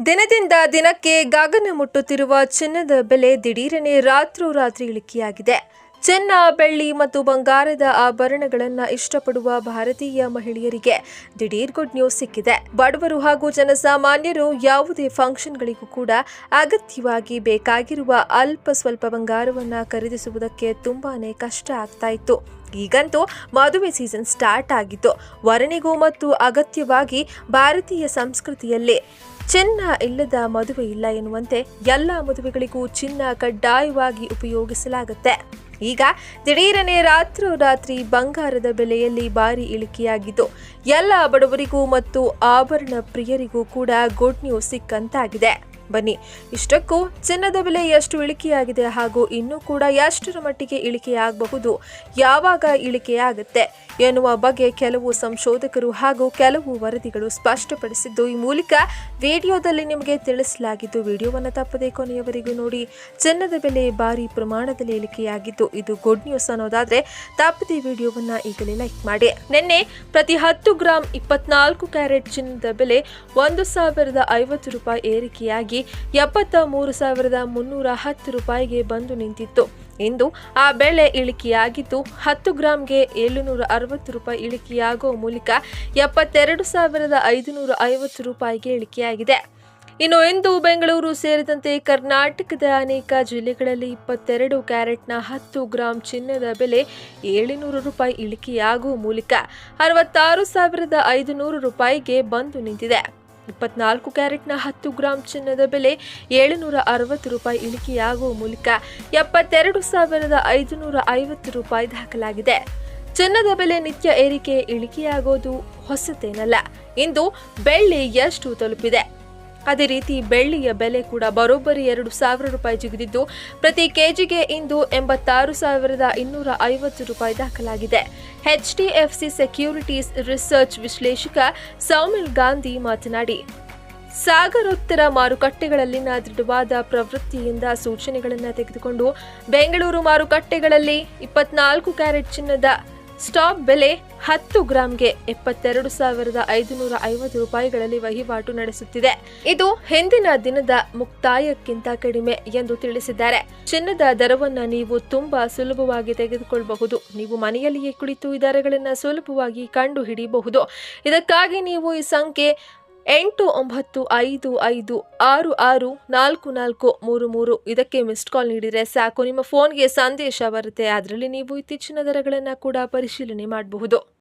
ದಿನದಿಂದ ದಿನಕ್ಕೆ ಗಗನ ಮುಟ್ಟುತ್ತಿರುವ ಚಿನ್ನದ ಬೆಲೆ ದಿಢೀರನೆ ರಾತ್ರೋರಾತ್ರಿ ಇಳಿಕೆಯಾಗಿದೆ. ಚಿನ್ನ ಬೆಳ್ಳಿ ಮತ್ತು ಬಂಗಾರದ ಆಭರಣಗಳನ್ನು ಇಷ್ಟಪಡುವ ಭಾರತೀಯ ಮಹಿಳೆಯರಿಗೆ ದಿಢೀರ್ ಗುಡ್ ನ್ಯೂಸ್ ಸಿಕ್ಕಿದೆ. ಬಡವರು ಹಾಗೂ ಜನಸಾಮಾನ್ಯರು ಯಾವುದೇ ಫಂಕ್ಷನ್ಗಳಿಗೂ ಕೂಡ ಅಗತ್ಯವಾಗಿ ಬೇಕಾಗಿರುವ ಅಲ್ಪ ಸ್ವಲ್ಪ ಬಂಗಾರವನ್ನು ಖರೀದಿಸುವುದಕ್ಕೆ ತುಂಬಾನೇ ಕಷ್ಟ ಆಗ್ತಾ ಇತ್ತು. ಈಗಂತೂ ಮದುವೆ ಸೀಸನ್ ಸ್ಟಾರ್ಟ್ ಆಗಿತ್ತು. ವರನಿಗೂ ಮತ್ತು ಅಗತ್ಯವಾಗಿ ಭಾರತೀಯ ಸಂಸ್ಕೃತಿಯಲ್ಲಿ ಚಿನ್ನ ಇಲ್ಲದ ಮದುವೆ ಇಲ್ಲ ಎನ್ನುವಂತೆ ಎಲ್ಲ ಮದುವೆಗಳಿಗೂ ಚಿನ್ನ ಕಡ್ಡಾಯವಾಗಿ ಉಪಯೋಗಿಸಲಾಗುತ್ತೆ. ಈಗ ದಿಢೀರನೆ ರಾತ್ರೋರಾತ್ರಿ ಬಂಗಾರದ ಬೆಲೆಯಲ್ಲಿ ಭಾರಿ ಇಳಿಕೆಯಾಗಿದ್ದು, ಎಲ್ಲ ಬಡವರಿಗೂ ಮತ್ತು ಆಭರಣ ಪ್ರಿಯರಿಗೂ ಕೂಡ ಗುಡ್ ನ್ಯೂಸ್ ಸಿಕ್ಕಂತಾಗಿದೆ. ಬನ್ನಿ. ಇಷ್ಟಕ್ಕೂ ಚಿನ್ನದ ಬೆಲೆ ಎಷ್ಟು ಇಳಿಕೆಯಾಗಿದೆ ಹಾಗೂ ಇನ್ನೂ ಕೂಡ ಎಷ್ಟರ ಮಟ್ಟಿಗೆ ಇಳಿಕೆಯಾಗಬಹುದು? ಯಾವಾಗ ಇಳಿಕೆಯಾಗುತ್ತೆ? ಎನ್ನುವ ಬಗ್ಗೆ ಕೆಲವು ಸಂಶೋಧಕರು ಹಾಗೂ ಕೆಲವು ವರದಿಗಳು ಸ್ಪಷ್ಟಪಡಿಸಿದ್ದು, ಈ ಮೂಲಕ ವಿಡಿಯೋದಲ್ಲಿ ನಿಮಗೆ ತಿಳಿಸಲಾಗಿದ್ದು, ವಿಡಿಯೋವನ್ನು ತಪ್ಪದೆ ಕೊನೆಯವರೆಗೂ ನೋಡಿ. ಚಿನ್ನದ ಬೆಲೆ ಭಾರಿ ಪ್ರಮಾಣದಲ್ಲಿ ಇಳಿಕೆಯಾಗಿದ್ದು, ಇದು ಗುಡ್ ನ್ಯೂಸ್ ಅನ್ನೋದಾದರೆ ತಪ್ಪದೆ ವಿಡಿಯೋವನ್ನು ಈಗಲೇ ಲೈಕ್ ಮಾಡಿ. ನಿನ್ನೆ ಪ್ರತಿ ಹತ್ತು ಗ್ರಾಂ ಇಪ್ಪತ್ನಾಲ್ಕು ಕ್ಯಾರೆಟ್ ಚಿನ್ನದ ಬೆಲೆ ಒಂದು ಸಾವಿರದ ಐವತ್ತು ರೂಪಾಯಿ ಏರಿಕೆಯಾಗಿ ಎಪ್ಪತ್ತ ಮೂರು ಸಾವಿರದ ಮುನ್ನೂರ ಹತ್ತು ರೂಪಾಯಿಗೆ ಬಂದು ನಿಂತಿತ್ತು. ಇಂದು ಆ ಬೆಲೆ ಇಳಿಕೆಯಾಗಿದ್ದು ಹತ್ತು ಗ್ರಾಂಗೆ ಏಳುನೂರ ಅರವತ್ತು ರೂಪಾಯಿ ಇಳಿಕೆಯಾಗುವ ಮೂಲಕ ಎಪ್ಪತ್ತೆರಡು ಸಾವಿರದ ಐದುನೂರ ಐವತ್ತು ರೂಪಾಯಿಗೆ ಇಳಿಕೆಯಾಗಿದೆ. ಇನ್ನು ಇಂದು ಬೆಂಗಳೂರು ಸೇರಿದಂತೆ ಕರ್ನಾಟಕದ ಅನೇಕ ಜಿಲ್ಲೆಗಳಲ್ಲಿ ಇಪ್ಪತ್ತೆರಡು ಕ್ಯಾರೆಟ್ನ ಹತ್ತು ಗ್ರಾಂ ಚಿನ್ನದ ಬೆಲೆ ಏಳುನೂರು ರೂಪಾಯಿ ಇಳಿಕೆಯಾಗುವ ಮೂಲಕ ಅರವತ್ತಾರು ಸಾವಿರದ ಐದುನೂರು ರೂಪಾಯಿಗೆ ಬಂದು ನಿಂತಿದೆ. ಇಪ್ಪತ್ನಾಲ್ಕು ಕ್ಯಾರೆಟ್ನ ಹತ್ತು ಗ್ರಾಂ ಚಿನ್ನದ ಬೆಲೆ ಏಳುನೂರ ಅರವತ್ತು ರೂಪಾಯಿ ಇಳಿಕೆಯಾಗುವ ಮೂಲಕ ಎಪ್ಪತ್ತೆರಡು ಸಾವಿರದ ಐದುನೂರ ಐವತ್ತು ರೂಪಾಯಿ ದಾಖಲಾಗಿದೆ. ಚಿನ್ನದ ಬೆಲೆ ನಿತ್ಯ ಏರಿಕೆ ಇಳಿಕೆಯಾಗೋದು ಹೊಸತೇನಲ್ಲ. ಇಂದು ಬೆಳ್ಳಿ ಎಷ್ಟು ತಲುಪಿದೆ? ಅದೇ ರೀತಿ ಬೆಳ್ಳಿಯ ಬೆಲೆ ಕೂಡ ಬರೋಬ್ಬರಿ ಎರಡು ಸಾವಿರ ರೂಪಾಯಿ ಜಿಗಿದಿದ್ದು, ಪ್ರತಿ ಕೆಜಿಗೆ ಇಂದು ಎಂಬತ್ತಾರು ಸಾವಿರದ ಇನ್ನೂರ ಐವತ್ತು ರೂಪಾಯಿ ದಾಖಲಾಗಿದೆ. ಎಚ್ಡಿಎಫ್ಸಿ ಸೆಕ್ಯೂರಿಟೀಸ್ ರಿಸರ್ಚ್ ವಿಶ್ಲೇಷಕ ಸೌಮಿಲ್ ಗಾಂಧಿ ಮಾತನಾಡಿ, ಸಾಗರೋತ್ತರ ಮಾರುಕಟ್ಟೆಗಳಲ್ಲಿನ ದೃಢವಾದ ಪ್ರವೃತ್ತಿಯಿಂದ ಸೂಚನೆಗಳನ್ನು ತೆಗೆದುಕೊಂಡು, ಬೆಂಗಳೂರು ಮಾರುಕಟ್ಟೆಗಳಲ್ಲಿ ಇಪ್ಪತ್ನಾಲ್ಕು ಕ್ಯಾರೆಟ್ ಚಿನ್ನದ ಸ್ಟಾಕ್ ಬೆಲೆ ಹತ್ತು ಗ್ರಾಂಗೆ ಎಪ್ಪತ್ತೆರಡು ಸಾವಿರದ ಐದುನೂರ ಐವತ್ತು ರೂಪಾಯಿಗಳಲ್ಲಿ ವಹಿವಾಟು ನಡೆಸುತ್ತಿದೆ. ಇದು ಹಿಂದಿನ ದಿನದ ಮುಕ್ತಾಯಕ್ಕಿಂತ ಕಡಿಮೆ ಎಂದು ತಿಳಿಸಿದ್ದಾರೆ. ಚಿನ್ನದ ದರವನ್ನು ನೀವು ತುಂಬಾ ಸುಲಭವಾಗಿ ತೆಗೆದುಕೊಳ್ಳಬಹುದು. ನೀವು ಮನೆಯಲ್ಲಿಯೇ ಕುಳಿತು ಈ ದರಗಳನ್ನು ಸುಲಭವಾಗಿ ಕಂಡುಹಿಡಿಯಬಹುದು. ಇದಕ್ಕಾಗಿ ನೀವು ಈ ಸಂಖ್ಯೆ ಎಂಟು ಒಂಬತ್ತು ಐದು ಐದು ಆರು ಆರು ನಾಲ್ಕು ನಾಲ್ಕು ಮೂರು ಮೂರು. ಇದಕ್ಕೆ ಮಿಸ್ಡ್ ಕಾಲ್ ನೀಡಿದರೆ ಸಾಕು. ನಿಮ್ಮ ಫೋನ್ಗೆ ಸಂದೇಶ ಬರುತ್ತೆ. ಅದರಲ್ಲಿ ನೀವು ಇತ್ತೀಚಿನ ದರಗಳನ್ನು ಕೂಡ ಪರಿಶೀಲನೆ ಮಾಡಬಹುದು.